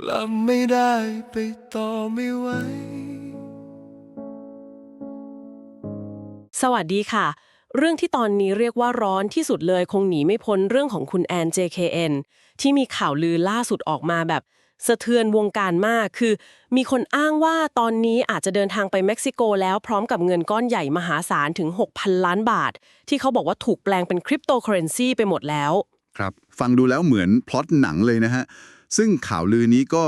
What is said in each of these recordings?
กลับไม่ได้ไปต่อไม่ไหว สวัสดีค่ะ เรื่องที่ตอนนี้เรียกว่าร้อนที่สุดเลยคงหนีไม่พ้นเรื่องของคุณแอน JKN ที่มีข่าวลือล่าสุดออกมาแบบ สะเทือนวงการมากคือ มีคนอ้างว่าตอนนี้อาจจะเดินทางไปเม็กซิโกแล้วพร้อมกับเงินก้อนใหญ่มหาศาลถึง 6,000 ล้านบาท ที่เขาบอกว่าถูกแปลงเป็นคริปโตเคอเรนซีไปหมดแล้ว ครับ ฟังดูแล้วเหมือนพล็อตหนังเลยนะฮะ ซึ่งข่าวลือนี้ก็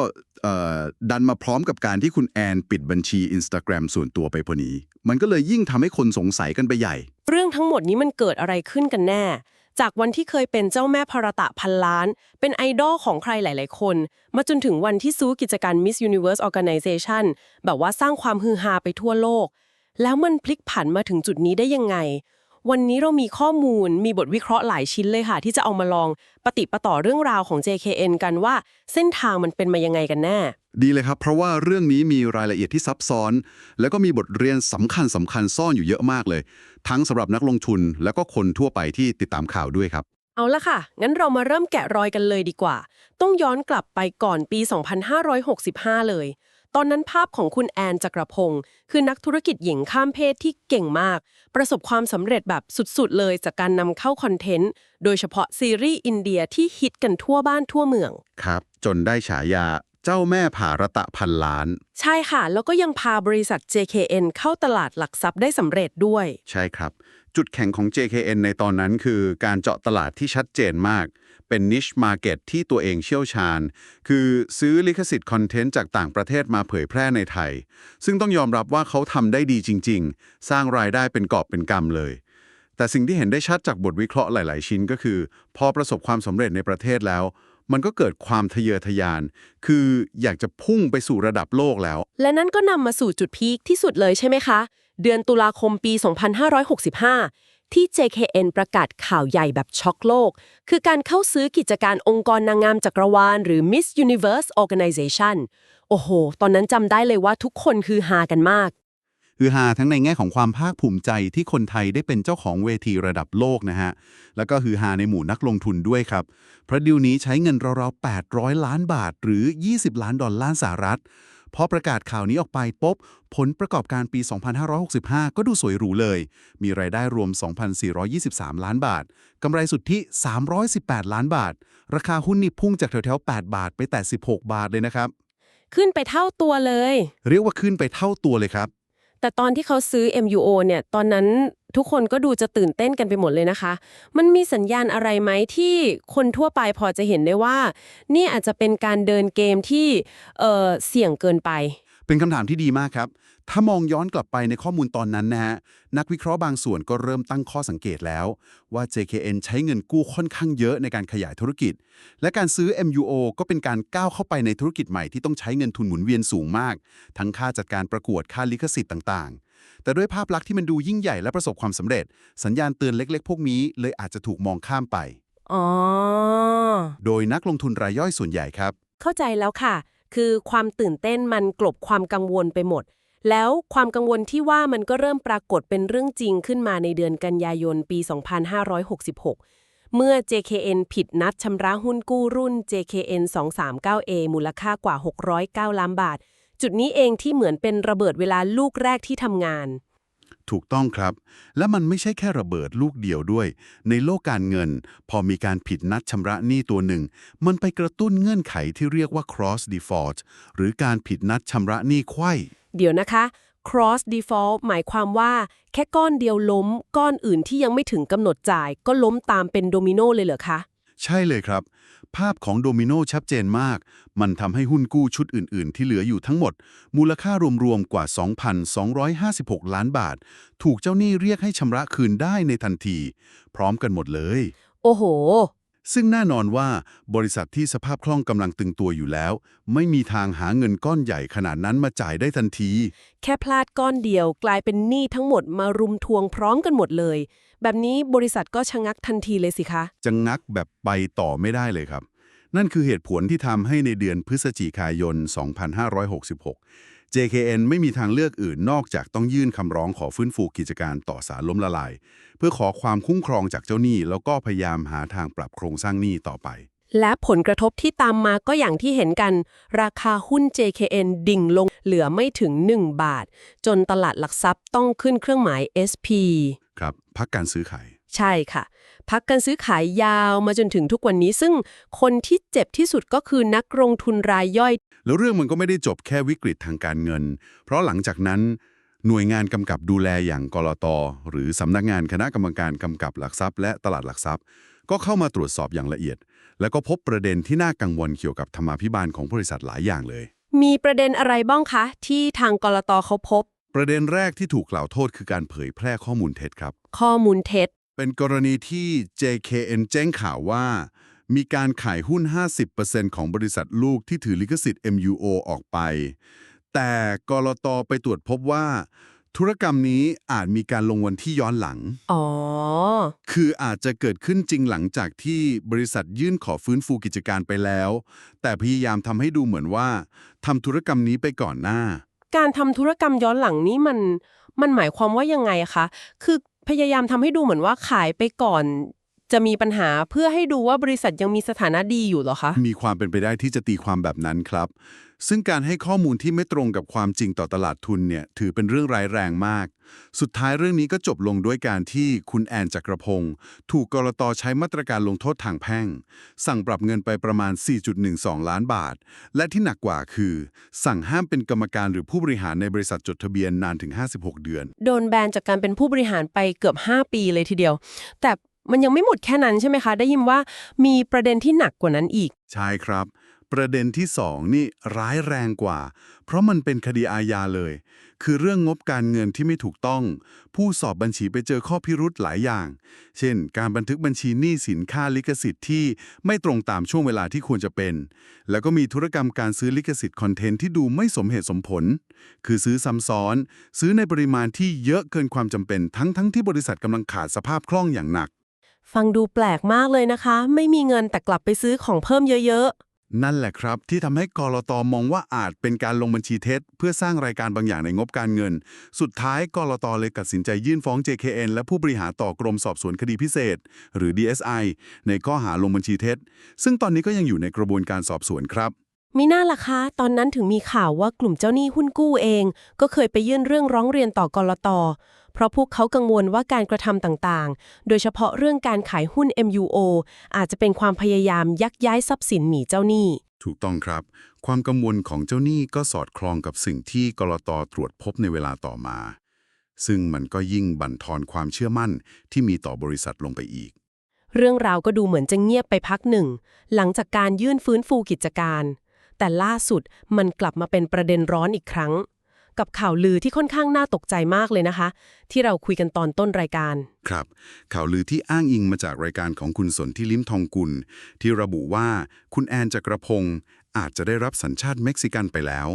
ดันมาพร้อมกับการที่คุณแอนปิดบัญชี Instagram ส่วนตัวไปพอดีมันก็เลยยิ่งทำให้คนสงสัยกันไปใหญ่ เรื่องทั้งหมดนี้มันเกิดอะไรขึ้นกันแน่ จากวันที่เคยเป็นเจ้าแม่พรตะพันล้าน เป็นไอดอลของใครหลาย ๆ คน มาจนถึงวันที่ซื้อกิจการ Miss Universe Organization แบบว่าสร้างความฮือฮาไปทั่วโลก แล้วมันพลิกผันมาถึงจุดนี้ได้ยังไง วันนี้เรามีข้อมูลมีบทวิเคราะห์หลายชิ้นเลยค่ะ ที่จะเอามาลองปฏิปต่อเรื่องราวของ JKN กันว่าเส้นทางมันเป็นมายังไงกันแน่ ดีเลยครับ เพราะว่าเรื่องนี้มีรายละเอียดที่ซับซ้อน แล้วก็มีบทเรียนสำคัญสำคัญซ่อนอยู่เยอะมากเลย ทั้งสำหรับนักลงทุนแล้วก็คนทั่วไปที่ติดตามข่าวด้วยครับ เอาละค่ะ งั้นเรามาเริ่มแกะรอยกันเลยดีกว่า ต้องย้อนกลับไปก่อนปี 2565 เลย ตอนนั้นภาพของคุณแอนจักรพงศ์คือนักธุรกิจหญิงข้ามเพศที่เก่งมาก ประสบความสำเร็จแบบสุดๆ เลยจากการนำเข้าคอนเทนต์ โดยเฉพาะซีรีส์อินเดียที่ฮิตกันทั่วบ้านทั่วเมือง ครับ จนได้ฉายาเจ้าแม่ผารตะพันล้าน ใช่ค่ะ แล้วก็ยังพาบริษัท JKN เข้าตลาดหลักทรัพย์ได้สำเร็จด้วย ใช่ครับ จุดแข็งของ JKN ในตอนนั้นคือการเจาะตลาดที่ชัดเจนมาก เป็น niche market ที่ตัวเองเชี่ยวชาญ คือซื้อลิขสิทธิ์คอนเทนต์จากต่างประเทศมาเผยแพร่ในไทย ซึ่งต้องยอมรับว่าเขาทำได้ดีจริง ๆ สร้างรายได้เป็นกอบเป็นกำเลย แต่สิ่งที่เห็นได้ชัดจากบทวิเคราะห์หลาย ๆ ชิ้นก็คือ พอประสบความสำเร็จในประเทศแล้วมันก็เกิดความทะเยอทะยาน คืออยากจะพุ่งไปสู่ระดับโลกแล้ว และนั่นก็นำมาสู่จุดพีคที่สุดเลยใช่ไหมคะ เดือนตุลาคมปี 2565 ที่ JKN ประกาศข่าวใหญ่แบบช็อกโลก คือการเข้าซื้อกิจการองค์กรนางงามจักรวาล หรือ Miss Universe Organization โอ้โห ตอนนั้นจำได้เลยว่าทุกคนคือฮากันมากคือฮาทั้งในแง่ของความภาคภูมิใจที่คนไทยได้เป็นเจ้าของเวทีระดับโลกนะฮะ แล้วก็คือฮาในหมู่นักลงทุนด้วยครับ เพราะดิวนี้ใช้เงินราวๆ800 ล้านบาทหรือ 20 ล้านดอลลาร์สหรัฐ พอประกาศข่าวนี้ออกไปปุ๊บผลประกอบการปี 2565 ก็ดูสวยหรูเลย มีรายได้รวม 2,423 ล้านบาท กำไรสุทธิ 318 ล้านบาท ราคาหุ้นนี่พุ่งจากแถวๆ 8 บาทไปแต่ 16 บาทเลยนะครับ ขึ้นไปเท่าตัวเลย เรียกว่าขึ้นไปเท่าตัวเลยครับ แต่ตอนที่เขาซื้อ MUO เนี่ย ตอนนั้นทุกคนก็ดูจะตื่นเต้นกันไปหมดเลยนะคะ มันมีสัญญาณอะไรไหมที่คนทั่วไปพอจะเห็นได้ว่า นี่อาจจะเป็นการเดินเกมที่เอ่อเสี่ยงเกินไป เป็นคำถามที่ดีมากครับ ถ้ามองย้อนกลับไปในข้อมูลตอนนั้นนะฮะ นักวิเคราะห์บางส่วนก็เริ่มตั้งข้อสังเกตแล้วว่า JKN ใช้เงินกู้ค่อนข้างเยอะในการขยายธุรกิจ และการซื้อ MUO ก็เป็นการก้าวเข้าไปในธุรกิจใหม่ที่ต้องใช้เงินทุนหมุนเวียนสูงมาก ทั้งค่าจัดการประกวดค่าลิขสิทธิ์ต่างๆ แต่ด้วยภาพลักษณ์ที่มันดูยิ่งใหญ่และประสบความสำเร็จ สัญญาณเตือนเล็ก ๆ พวกนี้ เลยอาจจะถูกมองข้ามไปอ๋อโดยนักลงทุนรายย่อยส่วนใหญ่ครับ เข้าใจแล้วค่ะ คือความตื่นเต้นมันกลบความกังวลไปหมด แล้วความกังวลที่ว่ามันก็เริ่มปรากฏเป็นเรื่องจริงขึ้นมาในเดือนกันยายนปี 2566 เมื่อ JKN ผิดนัดชำระหุ้นกู้รุ่น JKN 239A มูลค่ากว่า 609 ล้านบาท จุดนี้เองที่เหมือนเป็นระเบิดเวลาลูกแรกที่ทำงาน ถูกต้องครับ และมันไม่ใช่แค่ระเบิดลูกเดียวด้วย ในโลกการเงิน พอมีการผิดนัดชำระหนี้ตัวหนึ่ง มันไปกระตุ้นเงื่อนไขที่เรียกว่า cross default หรือการผิดนัดชำระหนี้ไขว้เดี๋ยวนะคะ cross default หมายความว่า แค่ก้อนเดียวล้ม ก้อนอื่นที่ยังไม่ถึงกำหนดจ่าย ก็ล้มตามเป็นโดมิโนเลยเหรอคะ ใช่เลยครับ ภาพของโดมิโนชัดเจนมาก มันทำให้หุ้นกู้ชุดอื่น ๆ ที่เหลืออยู่ทั้งหมด มูลค่ารวม ๆ กว่า 2,256 ล้านบาท ถูกเจ้าหนี้เรียกให้ชำระคืนได้ในทันที พร้อมกันหมดเลย โอ้โห ซึ่งแน่นอนว่าบริษัทที่สภาพคล่องกำลังตึงตัวอยู่แล้ว ไม่มีทางหาเงินก้อนใหญ่ขนาดนั้นมาจ่ายได้ทันที แค่พลาดก้อนเดียวกลายเป็นหนี้ทั้งหมดมารุมทวงพร้อมกันหมดเลย แบบนี้บริษัทก็ชะงักทันทีเลยสิคะ จะงักแบบไปต่อไม่ได้เลยครับ นั่นคือเหตุผลที่ทำให้ในเดือนพฤศจิกายน 2566 JKN ไม่มีทางเลือกอื่นนอกจากต้องยื่นคำร้องขอฟื้นฟูกิจการต่อศาลล้มละลาย เพื่อขอความคุ้มครองจากเจ้าหนี้ แล้วก็พยายามหาทางปรับโครงสร้างหนี้ต่อไป และผลกระทบที่ตามมาก็อย่างที่เห็นกัน ราคาหุ้น JKN ดิ่งลงเหลือไม่ถึง 1 บาท จนตลาดหลักทรัพย์ต้องขึ้นเครื่องหมาย SP ครับพักการซื้อขายใช่ค่ะ พักการซื้อขายยาวมาจนถึงทุกวันนี้ ซึ่งคนที่เจ็บที่สุดก็คือนักลงทุนรายย่อย แล้วเรื่องมันก็ไม่ได้จบแค่วิกฤตทางการเงิน เพราะหลังจากนั้นหน่วยงานกำกับดูแลอย่างกรตหรือสำนักงานคณะกรรมการกำกับหลักทรัพย์ และตลาดหลักทรัพย์ ก็เข้ามาตรวจสอบอย่างละเอียด แล้วก็พบประเด็นที่น่ากังวลเกี่ยวกับธรรมาภิบาลของบริษัทหลายอย่างเลย มีประเด็นอะไรบ้างคะ ที่ทางกรตเขาพบ ประเด็นแรกที่ถูกกล่าวโทษคือการเผยแพร่ข้อมูลเท็จครับ ข้อมูลเท็จ เป็นกรณีที่ JKN แจ้งข่าวว่า มีการขายหุ้น 50%ของบริษัทลูกที่ถือลิขสิทธิ์ MUO ออกไป แต่กรตไปตรวจพบว่า ธุรกรรมนี้อาจมีการลงวันที่ย้อนหลัง อ๋อ คืออาจจะเกิดขึ้นจริงหลังจากที่บริษัทยื่นขอฟื้นฟูกิจการไปแล้ว แต่พยายามทำให้ดูเหมือนว่าทำธุรกรรมนี้ไปก่อนหน้า การทำธุรกรรมย้อนหลังนี้มัน มันหมายความว่ายังไงคะ คือ พยายามทำให้ดูเหมือนว่าขายไปก่อน จะมีปัญหาเพื่อให้ดูว่าบริษัทยังมีสถานะดีอยู่เหรอคะ มีความเป็นไปได้ที่จะตีความแบบนั้นครับ ซึ่งการให้ข้อมูลที่ไม่ตรงกับความจริงต่อตลาดทุนเนี่ยถือเป็นเรื่องร้ายแรงมาก สุดท้ายเรื่องนี้ก็จบลงด้วยการที่คุณแอนจักรพงศ์ถูกกรตใช้มาตรการลงโทษทางแพ่ง สั่งปรับเงินไปประมาณ 4.12 ล้านบาท และที่หนักกว่าคือ สั่งห้ามเป็นกรรมการหรือผู้บริหารในบริษัทจดทะเบียนนานถึง 56 เดือน โดนแบนจากการเป็นผู้บริหารไปเกือบ 5 ปีเลยทีเดียว แต่มันยังไม่หมดแค่นั้นใช่ไหมคะ ได้ยินว่ามีประเด็นที่หนักกว่านั้นอีก ใช่ครับ ประเด็นที่สองนี่ร้ายแรงกว่า เพราะมันเป็นคดีอาญาเลย คือเรื่องงบการเงินที่ไม่ถูกต้อง ผู้สอบบัญชีไปเจอข้อพิรุธหลายอย่าง เช่น การบันทึกบัญชีหนี้สินค่าลิขสิทธิ์ที่ไม่ตรงตามช่วงเวลาที่ควรจะเป็น แล้วก็มีธุรกรรมการซื้อลิขสิทธิ์คอนเทนต์ที่ดูไม่สมเหตุสมผล คือซื้อซ้ำซ้อน ซื้อในปริมาณที่เยอะเกินความจำเป็นทั้งทั้งที่บริษัทกำลังขาดสภาพคล่องอย่างหนัก ฟังดูแปลกมากเลยนะคะ ไม่มีเงินแต่กลับไปซื้อของเพิ่มเยอะ นั่นแหละครับ ที่ทำให้กรตมองว่าอาจเป็นการลงบัญชีเท็จ เพื่อสร้างรายการบางอย่างในงบการเงิน สุดท้ายกรตเลยตัดสินใจยื่นฟ้อง JKN และผู้บริหารต่อกรมสอบสวนคดีพิเศษ หรือ DSI ในข้อหาลงบัญชีเท็จ ซึ่งตอนนี้ก็ยังอยู่ในกระบวนการสอบสวนครับมีน่าล่ะคะ ตอนนั้นถึงมีข่าวว่ากลุ่มเจ้าหนี้หุ้นกู้เอง ก็เคยไปยื่นเรื่องร้องเรียนต่อกรต เพราะพวกเขากังวลว่าการกระทำต่างๆ โดยเฉพาะเรื่องการขายหุ้น MUO อาจจะเป็นความพยายามยักย้ายทรัพย์สินหนีเจ้าหนี้ ถูกต้องครับ ความกังวลของเจ้าหนี้ก็สอดคล้องกับสิ่งที่กรตตรวจพบในเวลาต่อมา ซึ่งมันก็ยิ่งบั่นทอนความเชื่อมั่นที่มีต่อบริษัทลงไปอีก เรื่องราวก็ดูเหมือนจะเงียบไปพักหนึ่ง หลังจากการยื่นฟื้นฟูกิจการ แต่ล่าสุดมันกลับมาเป็นประเด็นร้อนอีกครั้ง กับข่าวลือที่ค่อนข้างน่าตกใจมากเลยนะคะ ที่เราคุยกันตอนต้นรายการ ครับ ข่าวลือที่อ้างอิงมาจากรายการของคุณสนที่ลิ้มทองกุล ที่ระบุว่าคุณแอนจักรพงศ์อาจจะได้รับสัญชาติเม็กซิกันไปแล้ว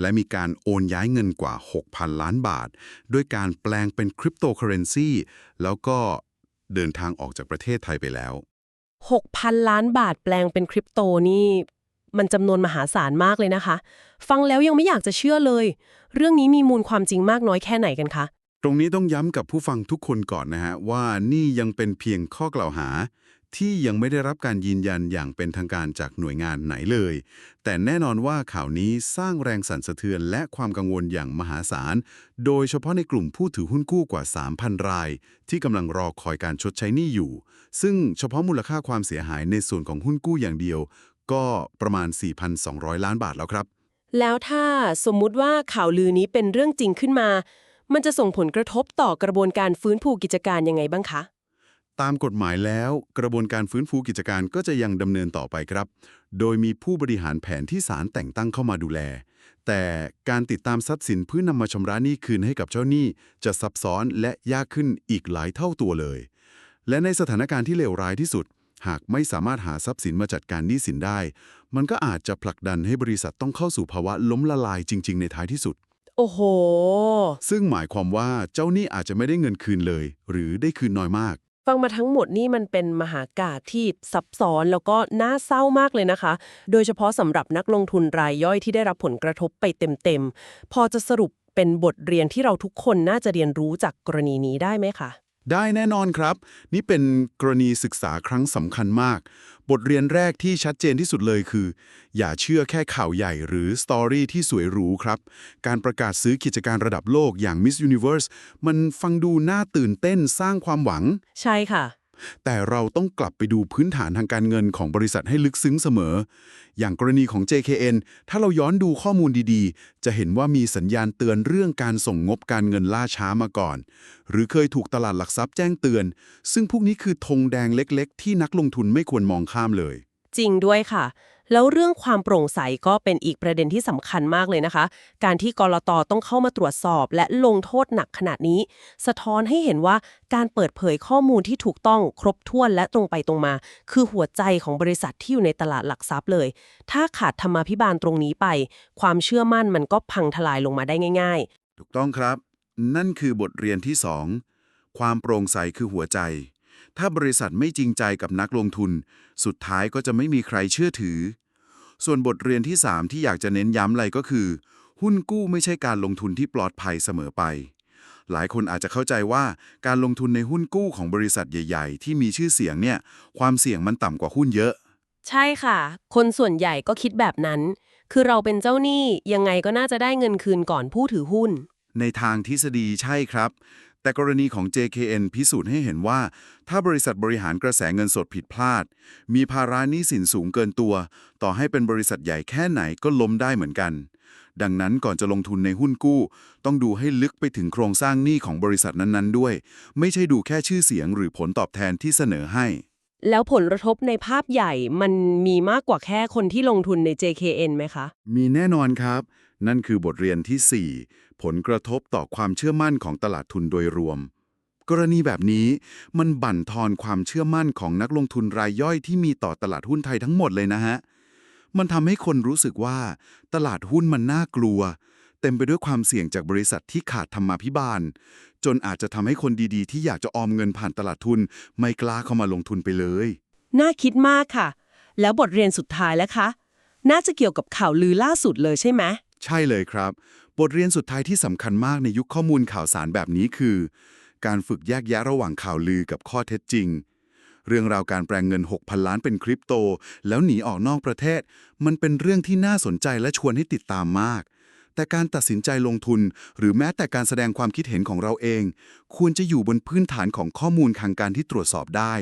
และมีการโอนย้ายเงินกว่า 6,000 ล้านบาท ด้วยการแปลงเป็นคริปโตเคอเรนซีแล้วก็เดินทางออกจากประเทศไทยไปแล้ว 6,000 ล้านบาทแปลงเป็นคริปโตนี่ มันจำนวนมหาศาลมากเลยนะคะ ฟังแล้วยังไม่อยากจะเชื่อเลย เรื่องนี้มีมูลความจริงมากน้อยแค่ไหนกันคะ ตรงนี้ต้องย้ำกับผู้ฟังทุกคนก่อนนะฮะว่านี่ยังเป็นเพียงข้อกล่าวหา ที่ยังไม่ได้รับการยืนยันอย่างเป็นทางการจากหน่วยงานไหนเลย แต่แน่นอนว่าข่าวนี้สร้างแรงสั่นสะเทือนและความกังวลอย่างมหาศาล โดยเฉพาะในกลุ่มผู้ถือหุ้นกู้กว่า 3,000 ราย ที่กำลังรอคอยการชดใช้หนี้อยู่ ซึ่งเฉพาะมูลค่าความเสียหายในส่วนของหุ้นกู้อย่างเดียว ก็ประมาณ 4,200 ล้านบาทแล้วครับ แล้วถ้าสมมุติว่าข่าวลือนี้เป็นเรื่องจริงขึ้นมา มันจะส่งผลกระทบต่อกระบวนการฟื้นฟูกิจการยังไงบ้างคะ ตามกฎหมายแล้วกระบวนการฟื้นฟูกิจการก็จะยังดำเนินต่อไปครับ โดยมีผู้บริหารแผนที่ศาลแต่งตั้งเข้ามาดูแล แต่การติดตามทรัพย์สินเพื่อนำมาชำระหนี้คืนให้กับเจ้าหนี้ จะซับซ้อนและยากขึ้นอีกหลายเท่าตัวเลย และในสถานการณ์ที่เลวร้ายที่สุด หากไม่สามารถหาทรัพย์สินมาจัดการหนี้สินได้ มันก็อาจจะผลักดันให้บริษัทต้องเข้าสู่ภาวะล้มละลายจริง ๆ ในท้ายที่สุด โอ้โห ซึ่งหมายความว่าเจ้าหนี้อาจจะไม่ได้เงินคืนเลย หรือได้คืนน้อยมาก ฟังมาทั้งหมดนี่มันเป็นมหากาพย์ที่ซับซ้อนแล้วก็น่าเศร้ามากเลยนะคะ โดยเฉพาะสำหรับนักลงทุนรายย่อยที่ได้รับผลกระทบไปเต็มๆพอจะสรุปเป็นบทเรียนที่เราทุกคนน่าจะเรียนรู้จากกรณีนี้ได้ไหมคะ ได้แน่นอนครับ นี่เป็นกรณีศึกษาครั้งสำคัญมาก บทเรียนแรกที่ชัดเจนที่สุดเลยคือ อย่าเชื่อแค่ข่าวใหญ่หรือสตอรี่ที่สวยหรูครับ การประกาศซื้อกิจการระดับโลกอย่าง Miss Universe มันฟังดูน่าตื่นเต้นสร้างความหวัง ใช่ค่ะ แต่เราต้องกลับไปดูพื้นฐานทางการเงินของบริษัทให้ลึกซึ้งเสมอ อย่างกรณีของ JKN ถ้าเราย้อนดูข้อมูลดีๆ จะเห็นว่ามีสัญญาณเตือนเรื่องการส่งงบการเงินล่าช้ามาก่อน หรือเคยถูกตลาดหลักทรัพย์แจ้งเตือน ซึ่งพวกนี้คือธงแดงเล็กๆ ที่นักลงทุนไม่ควรมองข้ามเลย จริงด้วยค่ะ แล้วเรื่องความโปร่งใสก็เป็นอีกประเด็นที่สำคัญมากเลยนะคะ การที่กรตต้องเข้ามาตรวจสอบ และลงโทษหนักขนาดนี้ สะท้อนให้เห็นว่าการเปิดเผยข้อมูลที่ถูกต้องครบถ้วนและตรงไปตรงมา คือหัวใจของบริษัทที่อยู่ในตลาดหลักทรัพย์เลย ถ้าขาดธรรมาภิบาลตรงนี้ไป ความเชื่อมั่นมันก็พังทลายลงมาได้ง่าย ๆ ถูกต้องครับ นั่นคือบทเรียนที่ 2 ความโปร่งใสคือหัวใจ ถ้าบริษัทไม่จริงใจกับนักลงทุน สุดท้ายก็จะไม่มีใครเชื่อถือ ส่วนบทเรียนที่ 3 ที่อยากจะเน้นย้ำเลยก็คือ หุ้นกู้ไม่ใช่การลงทุนที่ปลอดภัยเสมอไป หลายคนอาจจะเข้าใจว่าการลงทุนในหุ้นกู้ของบริษัทใหญ่ ๆ ที่มีชื่อเสียงเนี่ยความเสี่ยงมันต่ำกว่าหุ้นเยอะๆใช่ค่ะ คนส่วนใหญ่ก็คิดแบบนั้น คือเราเป็นเจ้าหนี้ยังไงก็น่าจะได้เงินคืนก่อนผู้ถือหุ้นในทางทฤษฎีใช่ครับ แต่กรณีของ JKN พิสูจน์ให้เห็นว่า ถ้าบริษัทบริหารกระแสเงินสดผิดพลาด มีภาระหนี้สินสูงเกินตัว ต่อให้เป็นบริษัทใหญ่แค่ไหนก็ล้มได้เหมือนกัน ดังนั้นก่อนจะลงทุนในหุ้นกู้ ต้องดูให้ลึกไปถึงโครงสร้างหนี้ของบริษัทนั้นๆ ด้วย ไม่ใช่ดูแค่ชื่อเสียงหรือผลตอบแทนที่เสนอให้ แล้วผลกระทบในภาพใหญ่มันมีมากกว่าแค่คนที่ลงทุนใน JKN ไหมคะ มีแน่นอนครับ นั่นคือบทเรียนทีสี่4 ผลกระทบต่อความเชื่อมั่นของตลาดทุนโดยรวม กรณีแบบนี้มันบั่นทอนความเชื่อมั่นของนักลงทุนรายย่อยที่มีต่อตลาดหุ้นไทยทั้งหมดเลยนะฮะ มันทำให้คนรู้สึกว่า ตลาดหุ้นมันน่ากลัว เต็มไปด้วยความเสี่ยงจากบริษัทที่ขาดธรรมาภิบาล จนอาจจะทำให้คนดีๆ ที่อยากจะออมเงินผ่านตลาดทุน ไม่กล้าเข้ามาลงทุนไปเลย น่าคิดมากค่ะ แล้วบทเรียนสุดท้ายแล้วคะ น่าจะเกี่ยวกับข่าวลือล่าสุดเลยใช่ไหม ใช่เลยครับ บทเรียนสุดท้ายที่สำคัญมากในยุคข้อมูลข่าวสารแบบนี้คือ การฝึกแยกแยะระหว่างข่าวลือกับข้อเท็จจริง เรื่องราวการแปลงเงิน 6,000 ล้านเป็นคริปโต แล้วหนีออกนอกประเทศ มันเป็นเรื่องที่น่าสนใจและชวนให้ติดตามมาก แต่การตัดสินใจลงทุน หรือแม้แต่การแสดงความคิดเห็นของเราเอง ควรจะอยู่บนพื้นฐานของข้อมูลทางการที่ตรวจสอบได้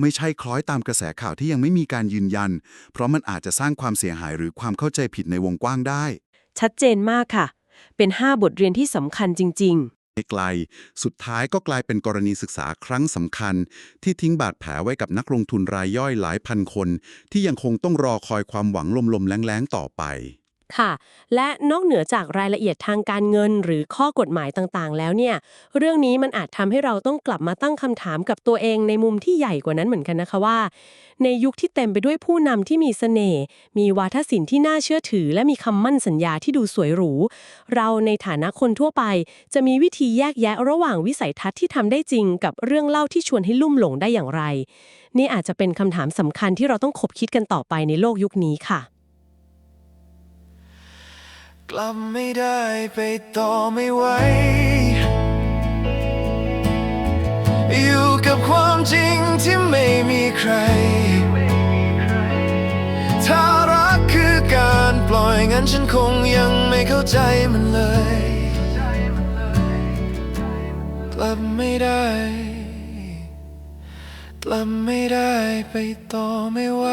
ไม่ใช่คล้อยตามกระแสข่าวที่ยังไม่มีการยืนยัน เพราะมันอาจจะสร้างความเสียหายหรือความเข้าใจผิดในวงกว้างได้ ชัดเจนมากค่ะ เป็น 5 บทเรียนที่สำคัญจริงไม่ไกล สุดท้ายก็กลายเป็นกรณีศึกษาครั้งสำคัญ ที่ทิ้งบาดแผลไว้กับนักลงทุนรายย่อยหลายพันคน ที่ยังคงต้องรอคอยความหวังลมๆแล้งๆต่อไป ค่ะ และนอกเหนือจากรายละเอียดทางการเงินหรือข้อกฎหมายต่างๆ แล้วเนี่ย เรื่องนี้มันอาจทำให้เราต้องกลับมาตั้งคำถามกับตัวเองในมุมที่ใหญ่กว่านั้นเหมือนกันนะคะว่า ในยุคที่เต็มไปด้วยผู้นำที่มีเสน่ห์มีวาทศิลป์ที่น่าเชื่อถือ และมีคำมั่นสัญญาที่ดูสวยหรู เราในฐานะคนทั่วไป จะมีวิธีแยกแยะระหว่างวิสัยทัศน์ที่ทำได้จริง กับเรื่องเล่าที่ชวนให้ลุ่มหลงได้อย่างไร นี่อาจจะเป็นคำถามสำคัญที่เราต้องคบคิดกันต่อไปในโลกยุคนี้ค่ะ กลับไม่ได้ไปต่อไม่ไหว อยู่กับความจริงที่ไม่มีใคร ถ้ารักคือการปล่อยงั้นฉันคงยังไม่เข้าใจมันเลย กลับไม่ได้ กลับไม่ได้ไปต่อไม่ไหว